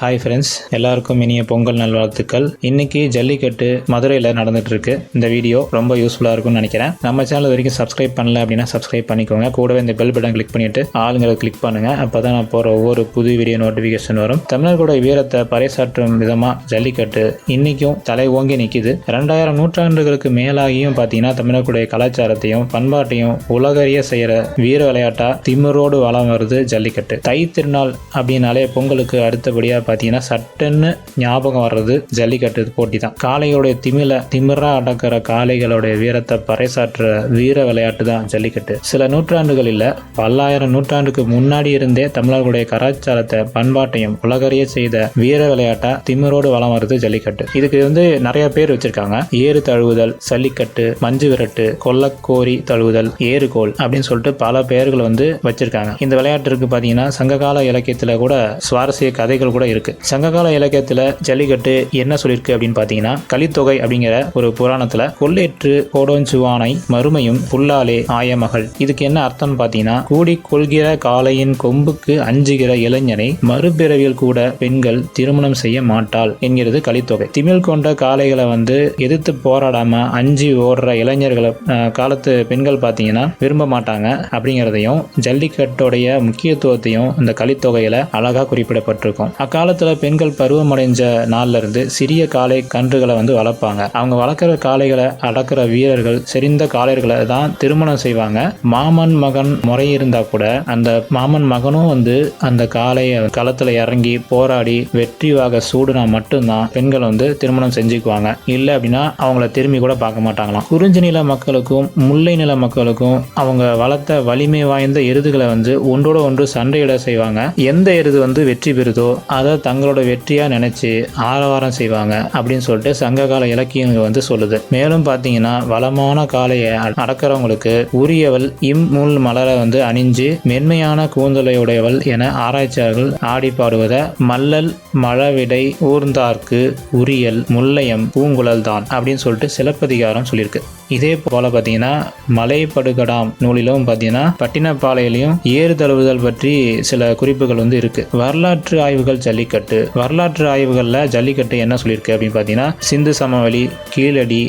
Hi friends எல்லாருக்கும் இனிய பொங்கல் நல்வாழ்த்துக்கள். இன்னைக்கு ஜல்லிக்கட்டு மதுரையில் நடந்துட்டு இருக்கு இந்த வீடியோ ரொம்ப யூஸ்ஃபுல்லாக இருக்கும்னு நினைக்கிறேன். நம்ம சேனல் வரைக்கும் சப்ஸ்கிரைப் பண்ணல அப்படின்னா சப்ஸ்கிரைப் பண்ணிக்கோங்க. கூடவே இந்த பெல் பட்டன் கிளிக் பண்ணிட்டு ஆளுங்களை கிளிக் பண்ணுங்க. அப்போ தான் நான் போகிற ஒவ்வொரு புது வீடியோ நோட்டிஃபிகேஷன் வரும். தமிழர்களோட வீரத்தை பறைசாற்றும் விதமாக ஜல்லிக்கட்டு இன்னைக்கும் தலை ஓங்கி நிற்கிது ரெண்டாயிரம் நூற்றாண்டுகளுக்கு மேலாகியும் பார்த்தீங்கன்னா தமிழர்களுடைய கலாச்சாரத்தையும் பண்பாட்டையும் உலகறிய செய்கிற வீர விளையாட்டாக திமிரோடு வளம் வருது ஜல்லிக்கட்டு. தை திருநாள் அப்படின்னாலே பொங்கலுக்கு அடுத்தபடியாக பார்த்தீங்கன்னா சட்டுன்னு ஞாபகம் வர்றது ஜல்லிக்கட்டு போட்டி தான் காளைகளுடைய திமில திமிரா அடக்கிற காளைகளுடைய வீரத்தை பறைசாற்றுற வீர விளையாட்டு தான் ஜல்லிக்கட்டு. சில நூற்றாண்டுகளில் பல்லாயிரம் நூற்றாண்டுக்கு முன்னாடி இருந்தே தமிழர்களுடைய கலாச்சாரத்தை பண்பாட்டையும் உலகறிய செய்த வீர விளையாட்டா திமிரோடு வளம் வருது ஜல்லிக்கட்டு. இதுக்கு வந்து நிறைய பேர் வச்சிருக்காங்க. ஏறு தழுவுதல் ஜல்லிக்கட்டு மஞ்சு விரட்டு கொல்லக்கோரி தழுவுதல் ஏறுகோல் அப்படின்னு சொல்லிட்டு பல பெயர்கள் வந்து வச்சிருக்காங்க. இந்த விளையாட்டிற்கு பார்த்தீங்கன்னா சங்ககால இலக்கியத்தில் கூட சுவாரஸ்ய கதைகள் கூட இருக்கு சங்ககால இலக்கியத்தில் ஜல்லிக்கட்டு என்ன சொல்லியிருக்கு அப்படின்னு பார்த்தீங்கன்னா கலித்தொகை அப்படிங்கிற ஒரு புராணத்தில் கொள்ளேற்று கோடோஞ்சுவானை மறுமையும் புல்லாலே ஆயமகள் இதுக்கு என்ன அர்த்தம் பார்த்தீங்கன்னா கூடி கொள்கிற காளையின் கொம்புக்கு அஞ்சுகிற இளைஞனை மறுபிறவியில் கூட பெண்கள் திருமணம் செய்ய மாட்டாள் என்கிறது கலித்தொகை. திமிழ் கொண்ட காளைகளை வந்து எதிர்த்து போராடாம அஞ்சு ஓடுற இளைஞர்களை காலத்து பெண்கள் பார்த்தீங்கன்னா விரும்ப மாட்டாங்க அப்படிங்கிறதையும் ஜல்லிக்கட்டுடைய முக்கியத்துவத்தையும் இந்த கலித்தொகையில அழகா குறிப்பிடப்பட்டிருக்கும். அக்கால காலத்தில் பெண்கள் பருவமடைஞ்ச நாள்ல இருந்து சிறிய காளை கன்றுகளை வந்து வளர்ப்பாங்க. அவங்க வளர்க்குற காளைகளை அடக்கிற வீரர்கள் செறிந்த காளையர்களை தான் திருமணம் செய்வாங்க. மாமன் மகன் முறை இருந்தா கூட அந்த மாமன் மகனும் வந்து அந்த காளைய களத்தில் இறங்கி போராடி வெற்றி வாக சூடுனா மட்டும்தான் பெண்கள் வந்து திருமணம் செஞ்சுக்குவாங்க. இல்லை அப்படின்னா அவங்கள திரும்பி கூட பார்க்க மாட்டாங்களாம். குறிஞ்சி நில மக்களுக்கும் முல்லை நில மக்களுக்கும் அவங்க வளர்த்த வலிமை வாய்ந்த எருதுகளை வந்து ஒன்றோட ஒன்று சண்டையிட செய்வாங்க. எந்த எருது வந்து வெற்றி பெறுதோ அதை தங்களோட வெற்றியா நினைச்சு ஆரவாரம் செய்வாங்க அப்படின்னு சொல்லிட்டு சங்ககால இலக்கியங்கள் வந்து சொல்லுது. மேலும் பார்த்தீங்கன்னா வளமான காளையை அடக்கிறவங்களுக்கு உரியவள் இம்முள் மலரை வந்து அணிஞ்சு மென்மையான கூந்தலையுடையவள் என ஆராய்ச்சியாளர்கள் ஆடி பாடுவத மல்லல் மழவிடை ஊர்ந்தார்க்கு உரியல் முல்லையம் பூங்குழல் தான் அப்படின்னு சொல்லிட்டு சிலப்பதிகாரம் சொல்லியிருக்கு. இதே போல பார்த்தீங்கன்னா மலைப்படுகடாம் நூலிலும் பார்த்தீங்கன்னா பட்டினப்பாளையிலையும் ஏறு தழுவுதல் பற்றி சில குறிப்புகள் வந்து இருக்கு. வரலாற்று ஆய்வுகள் ஜல்லிக்கட்டு. வரலாற்று ஆய்வுகளில் ஜல்லிக்கட்டு என்ன சொல்லியிருக்கு அப்படின்னு பார்த்தீங்கன்னா சிந்து சமவெளி கீழடி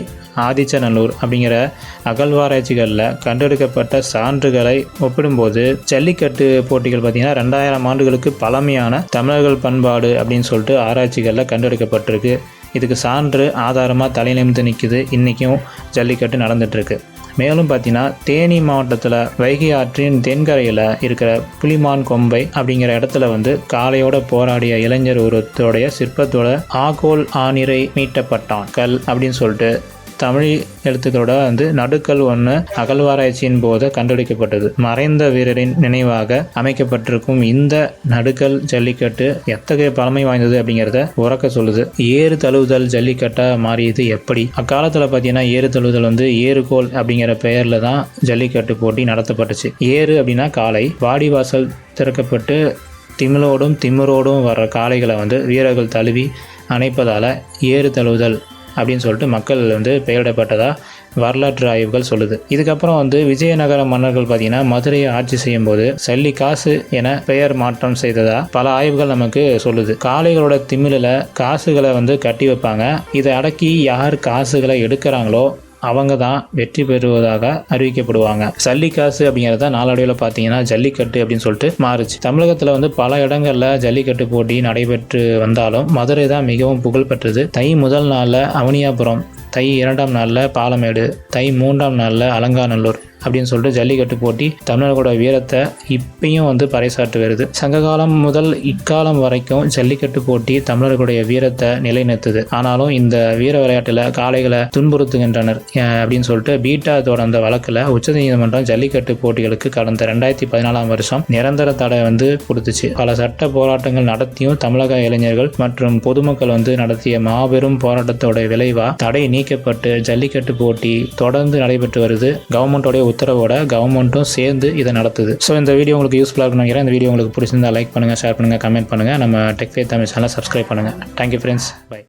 ஆதிச்சநல்லூர் அப்படிங்கிற அகழ்வாராய்ச்சிகளில் கண்டெடுக்கப்பட்ட சான்றுகளை ஒப்பிடும்போது ஜல்லிக்கட்டு போட்டிகள் பார்த்தீங்கன்னா ரெண்டாயிரம் ஆண்டுகளுக்கு பழமையான தமிழர்கள் பண்பாடு அப்படின்னு சொல்லிட்டு ஆராய்ச்சிகளில் கண்டெடுக்கப்பட்டிருக்கு. இதுக்கு சான்று ஆதாரமாக தலைநிமித்து நிமிர்ந்து நிற்குது இன்றைக்கும் ஜல்லிக்கட்டு நடந்துட்டுருக்கு. மேலும் பார்த்தீங்கன்னா தேனி மாவட்டத்தில் வைகை ஆற்றின் தென்கரையில் இருக்கிற புலிமான் கொம்பை அப்படிங்கிற இடத்துல வந்து காலையோட போராடிய இளைஞர் ஒருத்தருடைய சிற்பத்தோட ஆகோல் ஆனிரை மீட்டப்பட்டான். கல் அப்படின்னு சொல்லிட்டு தமிழ் எழுத்துக்களோட வந்து நடுக்கல் ஒன்று அகழ்வாராய்ச்சியின் போது கண்டுபிடிக்கப்பட்டது. மறைந்த வீரரின் நினைவாக அமைக்கப்பட்டிருக்கும் இந்த நடுக்கல் ஜல்லிக்கட்டு எத்தகைய பழமை வாய்ந்தது அப்படிங்கிறத உறக்க சொல்லுது. ஏறு தழுவுதல் ஜல்லிக்கட்டாக மாறியது எப்படி? அக்காலத்தில் பார்த்தீங்கன்னா ஏறு தழுவுதல் வந்து ஏறுகோல் அப்படிங்கிற பெயரில் தான் ஜல்லிக்கட்டு போட்டி நடத்தப்பட்டுச்சு. ஏறு அப்படின்னா காளை வாடிவாசல் திறக்கப்பட்டு திமிழோடும் திமிரோடும் வர்ற காளைகளை வந்து வீரர்கள் தழுவி அணைப்பதால் ஏறு தழுவுதல் அப்படின்னு சொல்லிட்டு மக்கள் வந்து பெயரிடப்பட்டதாக வரலாற்று ஆய்வுகள் சொல்லுது. இதுக்கப்புறம் வந்து விஜயநகர மன்னர்கள் பார்த்தீங்கன்னா மதுரையை ஆட்சி செய்யும் போது சல்லி காசு என பெயர் மாற்றம் செய்ததா பல ஆய்வுகள் நமக்கு சொல்லுது. காளைகளோட திமிழில் காசுகளை வந்து கட்டி வைப்பாங்க. இதை அடக்கி யார் காசுகளை எடுக்கிறாங்களோ அவங்க தான் வெற்றி பெறுவதாக அறிவிக்கப்படுவாங்க. ஜல்லிக்காசு அப்படிங்கிறத நாளடைவில் பார்த்தீங்கன்னா ஜல்லிக்கட்டு அப்படின்னு சொல்லிட்டு மாறுச்சு. தமிழகத்தில் வந்து பல இடங்களில் ஜல்லிக்கட்டு போட்டி நடைபெற்று வந்தாலும் மதுரை தான் மிகவும் புகழ்பெற்றது தை முதல் நாளில் அவனியாபுரம் தை இரண்டாம் நாளில் பாலமேடு தை மூன்றாம் நாளில் அலங்காநல்லூர். அப்படின்னு சொல்லிட்டு ஜல்லிக்கட்டு போட்டி தமிழர்களோட வீரத்தை இப்பயும் வந்து பறைசாட்டு வருது. சங்ககாலம் முதல் இக்காலம் வரைக்கும் ஜல்லிக்கட்டு போட்டி தமிழர்களுடைய வீரத்தை நிலைநிறுத்துது. ஆனாலும் இந்த வீர விளையாட்டில் காளைகளை துன்புறுத்துகின்றனர் அப்படின்னு சொல்லிட்டு பீட்டா தொடர்ந்த வழக்கில் உச்சநீதிமன்றம் ஜல்லிக்கட்டு போட்டிகளுக்கு கடந்த ரெண்டாயிரத்தி பதினாலாம் வருஷம் நிரந்தர தடை வந்து கொடுத்துச்சு. பல சட்ட போராட்டங்கள் நடத்தியும் தமிழக இளைஞர்கள் மற்றும் பொதுமக்கள் வந்து நடத்திய மாபெரும் போராட்டத்தோட விளைவா தடை நீக்கப்பட்டு ஜல்லிக்கட்டு போட்டி தொடர்ந்து நடைபெற்று வருது. கவர்மெண்டோடைய உத்தரவோட கவர்மெண்ட்டும் சேர்ந்து இதை நடத்துது. ஸோ இந்த வீடியோ உங்களுக்கு யூஸ்ஃபுல்லாக இருக்குன்னு நினைக்கிறேன். இந்த வீடியோ உங்களுக்கு பிடிச்சிருந்தா லைக் பண்ணுங்கள் ஷேர் பண்ணுங்கள் கமெண்ட் பண்ணுங்கள் நம்ம டெக் ஃபே தமிழ் சேனலை சப்ஸ்கிரைப் பண்ணுங்கள் தேங்க்யூ ஃப்ரெண்ட்ஸ் பை